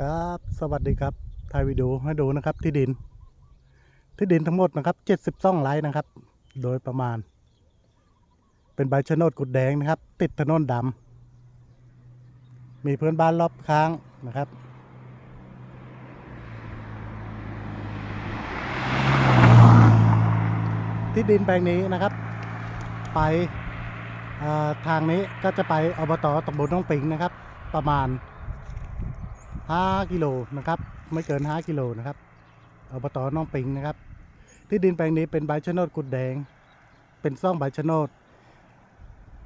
ครับสวัสดีครับถ่ายวิดีโอให้ดูนะครับ ที่ดิน ที่ดินทั้งหมดนะครับ72ไร่นะครับ โดยประมาณ เป็นใบชะโนดกุดแดงนะครับ ติดถนนดำมีเพื่อนบ้านรอบข้างนะครับที่ดินแปลงนี้นะครับ ไปทางนี้ก็จะไปอบตตำบลน้องปิงนะครับ ประมาณ 5กิโลนะครับ ไม่เกิน 5 กิโลนะครับอบตน้องปิงนะครับ ที่ดินแปลงนี้เป็นใบชะโนดกุดแดง เป็นซ่องใบชะโนด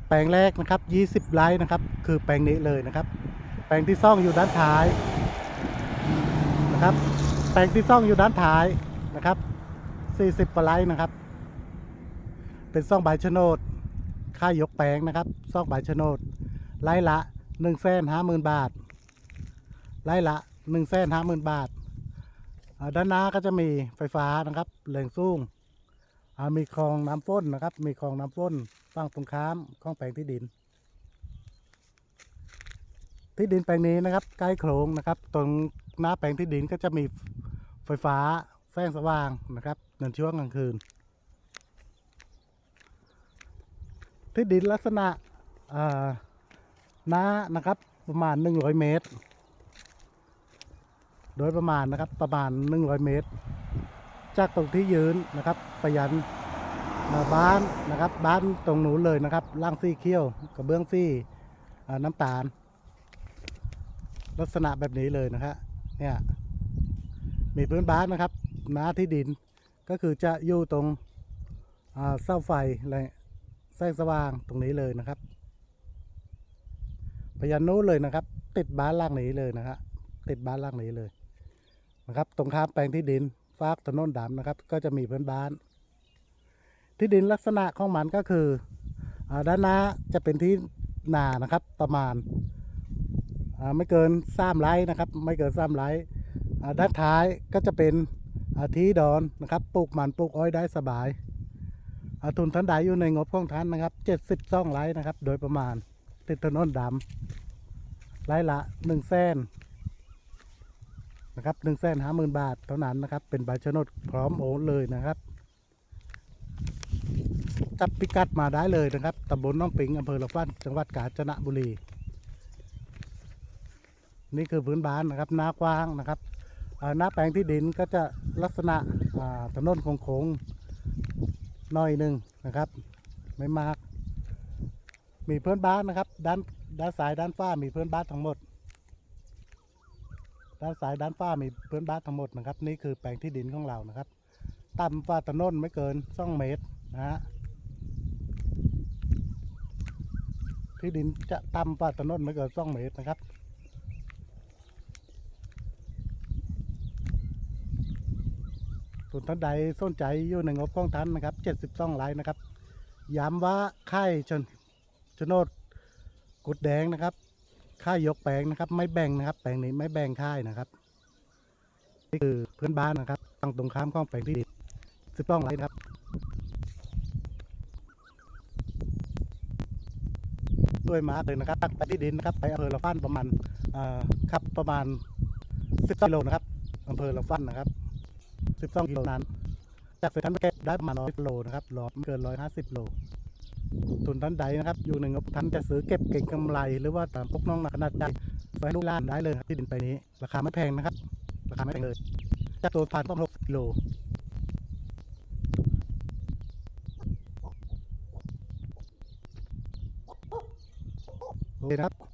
แปลงแรกนะครับ 20 ไร่นะครับ คือแปลงนี้เลยนะครับ แปลงที่ซ่องอยู่ด้านท้ายนะครับ แปลงที่ซ่องอยู่ด้านท้ายนะครับ 40กว่าไร่นะครับ เป็นซ่องใบชะโนด ค่ายกแปลงนะครับ ซ่องใบชะโนดไร่ละ1นึ่งแสนห้าหมื่นบาท ไร่ละ1นึ่งแสนห้าหมื่นบาท ด้านหน้าก็จะมีไฟฟ้านะครับแหล่งสูงมีคลองน้ำฟ้นนะครับ มีคลองน้ำฟ้นฝั่งตรงข้ามของแปลงที่ดิน ที่ดินแปลงนี้นะครับ ใกล้โขลงนะครับ ตรงหน้าแปลงที่ดินก็จะมีไฟฟ้าแสงสว่างนะครับในช่วงกลางคืน ที่ดินลักษณะหน้านะครับประมาณ 100 เมตร โดยประมาณนะครับประมาณ 100 เมตร จากตรงที่ยืนนะครับไปยันบ้านนะครับบ้านตรงหนูนเลยนะครับล่างซี่เขี้ยวกระเบื้องซี่น้ำตาล ลักษณะแบบนี้เลยนะครับเนี่ยมีพื้นบ้านนะครับน้าที่ดินก็คือจะอยู่ตรงเสาไฟและแสงสว่างตรงนี้เลยนะครับพยันนู้นเลยนะครับ ติดบ้านล่างนี้เลยนะครับติดบ้านล่างนี้เลย นะครับ ตรงข้ามแปลงที่ดินฟากถนนดำนะครับ ก็จะมีเพื่อนบ้าน ที่ดินลักษณะของมันก็คืออด้านหน้าจะเป็นที่นานะครับ ประมาณไม่เกินสามไร่นะครับ ไม่เกินสามไร่ด้านท้ายก็จะเป็นที่ดอนนะครับปลูกมันปลูกอ้อยได้สบายทุนท่านใดอยู่ในงบของท่านนะครับเจ็ดสิบสองไร่นะครับ โดยประมาณติดถนนดำไร่ละหนึ่งแสน นะครับหนึ่งแสนห้าหมื่นบาทเท่านั้นนะครับ เป็นใบโฉนดพร้อมโอนเลยนะครับจับพิกัดมาได้เลยนะครับตำบลน้องปิงอำเภอละฟันจังหวัดกาญจนบุรี นี่คือพื้นบ้านนะครับหน้ากว้างนะครับหน้าแปลงที่ดินก็จะลักษณะถนนโค้งๆหน่อยหนึ่งนะครับ ไม่มาก มีเพื่อนบ้านนะครับ ด้านด้านซ้ายด้านฟ้ามีเพื่อนบ้านทั้งหมด ด้านซ้ายด้านฟ้ามีเพื่อนบ้านทั้งหมดนะครับ นี่คือแปลงที่ดินของเรานะครับต่ำฟ้าถนนไม่เกินสองเมตรนะฮะที่ดินจะต่ำฟ้าถนนไม่เกินสองเมตรนะครับส่วนท่านใดสนใจอยู่ในงบของท่านนะครับ 72ไร่นะครับย้ำว่าค่ายชนชนดกุดแดงนะครับ ค่ายยกแปลงนะครับ ไม่แบ่งนะครับ แปลงนี้ไม่แบ่งค่ายนะครับนี่คือเพื่อนบ้านนะครับตั้งตรงข้ามข้องแปลงที่ดินสิบต้องไรนะครับด้วยมาเลยนะครับไปที่ดินนะครับไปอำเภอละฟันประมาณอ่าครับประมาณสิบกิโลนะครับอำเภอละฟันนะครับสิบสองกิโลนั้นจากเซนทรัลมาร์เก็ตได้ประมาณร้อยโลนะครับหลอดไม่เกินร้อยห้าสิบโล ทุนท่านใดนะครับ อยู่หนึ่งบท่านจะซื้อเก็บเก่งกำไร หรือว่าตามพกน้องขนาดใดไว้ลูกล้านได้เลยครับที่ดินไปนี้ ราคาไม่แพงนะครับ ราคาไม่แพงเลยจากตัวพันต้องหกกิโลโอเคครับ